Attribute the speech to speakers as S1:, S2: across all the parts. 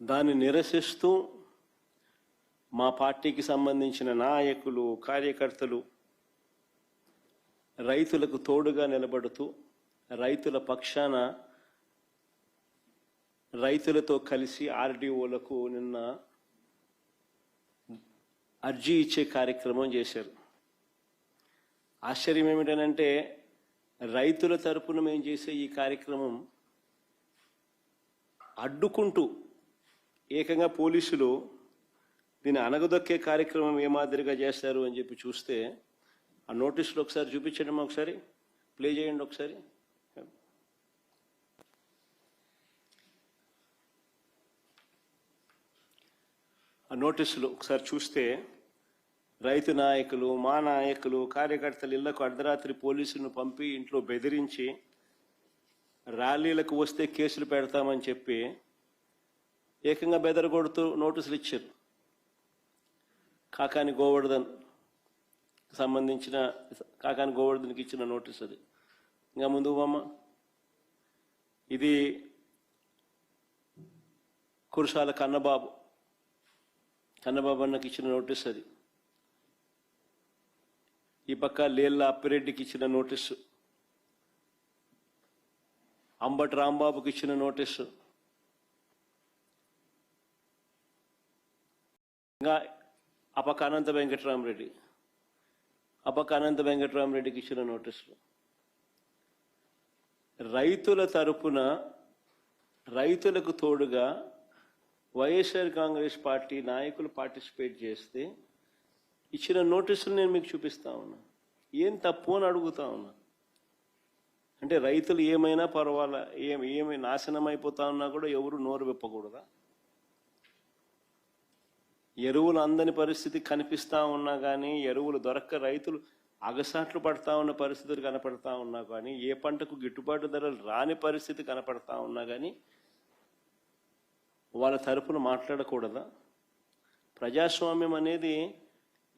S1: దాన్ని నిరసిస్తూ మా పార్టీకి సంబంధించిన నాయకులు కార్యకర్తలు రైతులకు తోడుగా నిలబడుతూ రైతుల పక్షాన రైతులతో కలిసి ఆర్డీఓలకు నిన్న అర్జీ ఇచ్చే కార్యక్రమం చేశారు. ఆశ్చర్యం ఏమిటనంటే రైతుల తరపున మేము చేసే ఈ కార్యక్రమం అడ్డుకుంటూ ఏకంగా పోలీసులు దీన్ని అనగదొక్కే కార్యక్రమం ఏ మాదిరిగా చేస్తారు అని చెప్పి చూస్తే ఆ నోటీసులు ఒకసారి చూపించండి ఒకసారి. ప్లే చేయండి ఒకసారి. ఆ నోటీసులు ఒకసారి చూస్తే రైతు నాయకులు మా నాయకులు కార్యకర్తలు ఇళ్ళకు అర్ధరాత్రి పోలీసులను పంపి ఇంట్లో బెదిరించి ర్యాలీలకు వస్తే కేసులు పెడతామని చెప్పి ఏకంగా బెదరగొడుతూ నోటీసులు ఇచ్చారు కాకాని గోవర్ధన్ సంబంధించిన కాకాని గోవర్ధన్కి ఇచ్చిన నోటీస్ అది. ఇంకా ముందు బొమ్మ ఇది కురుషాల కన్నబాబు కన్నబాబు అన్నకి ఇచ్చిన నోటీస్ అది. ఈ పక్క లేళ్ళ అప్పిరెడ్డికి ఇచ్చిన నోటీసు. అంబటి రాంబాబుకి ఇచ్చిన నోటీసు. ఇంకా ఆ పక్క అనంత వెంకటరామరెడ్డి ఆ పక్క అనంత వెంకటరామరెడ్డికి ఇచ్చిన నోటీసులు. రైతుల తరపున రైతులకు తోడుగా వైఎస్ఆర్ కాంగ్రెస్ పార్టీ నాయకులు పార్టిసిపేట్ చేస్తే ఇచ్చిన నోటీసులు నేను మీకు చూపిస్తా ఉన్నా. ఏం తప్పు అని అడుగుతా ఉన్నా. అంటే రైతులు ఏమైనా పర్వాలా ఏం ఏమి నాశనం అయిపోతా ఉన్నా కూడా ఎవరు నోరు విప్పకూడదా? ఎరువులు అందని పరిస్థితి కనిపిస్తూ ఉన్నా కానీ ఎరువులు దొరక్క రైతులు అగసాట్లు పడతా ఉన్న పరిస్థితులు కనపడతా ఉన్నా కానీ ఏ పంటకు గిట్టుబాటు ధరలు రాని పరిస్థితి కనపడతా ఉన్నా కానీ వాళ్ళ తరపున మాట్లాడకూడదా? ప్రజాస్వామ్యం అనేది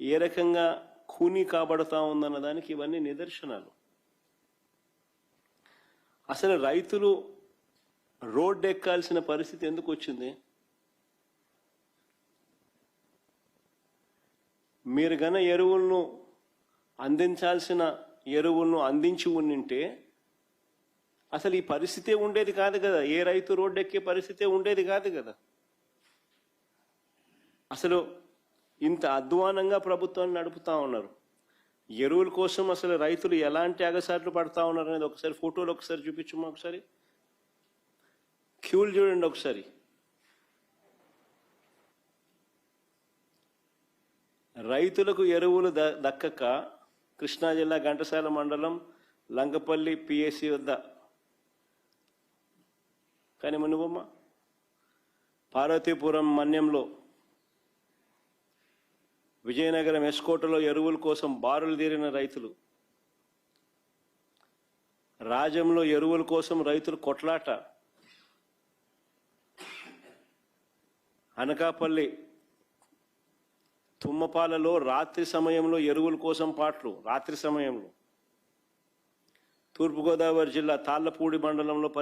S1: ఏ రకంగా ఖూనీ కాబడతా ఉందన్న దానికి ఇవన్నీ నిదర్శనాలు. అసలు రైతులు రోడ్డు ఎక్కాల్సిన పరిస్థితి ఎందుకు వచ్చింది? మీరు గన ఎరువులను అందించాల్సిన ఎరువులను అందించి ఉండింటే అసలు ఈ పరిస్థితే ఉండేది కాదు కదా. ఏ రైతు రోడ్డు ఎక్కే పరిస్థితే ఉండేది కాదు కదా. అసలు ఇంత అధ్వానంగా ప్రభుత్వాన్ని నడుపుతా ఉన్నారు. ఎరువుల కోసం అసలు రైతులు ఎలాంటి అగసాట్లు పడతా ఉన్నారు అనేది ఒకసారి ఫోటోలు ఒకసారి చూపించమ్మా ఒకసారి. క్యూలు చూడండి ఒకసారి. రైతులకు ఎరువులు ద- దక్కక కృష్ణా జిల్లా ఘంటసాల మండలం లంకపల్లి పిఎస్సి వద్ద. కానీ మునుబొమ్మ పార్వతీపురం మన్యంలో విజయనగరం ఎస్కోటలో ఎరువుల కోసం బారులు తీరిన రైతులు. రాజంలో ఎరువుల కోసం రైతులు కొట్లాట. అనకాపల్లి తుమ్మపాలలో రాత్రి సమయంలో ఎరువుల కోసం పాటలు రాత్రి సమయంలో. తూర్పుగోదావరి జిల్లా తాళ్ళపూడి మండలంలో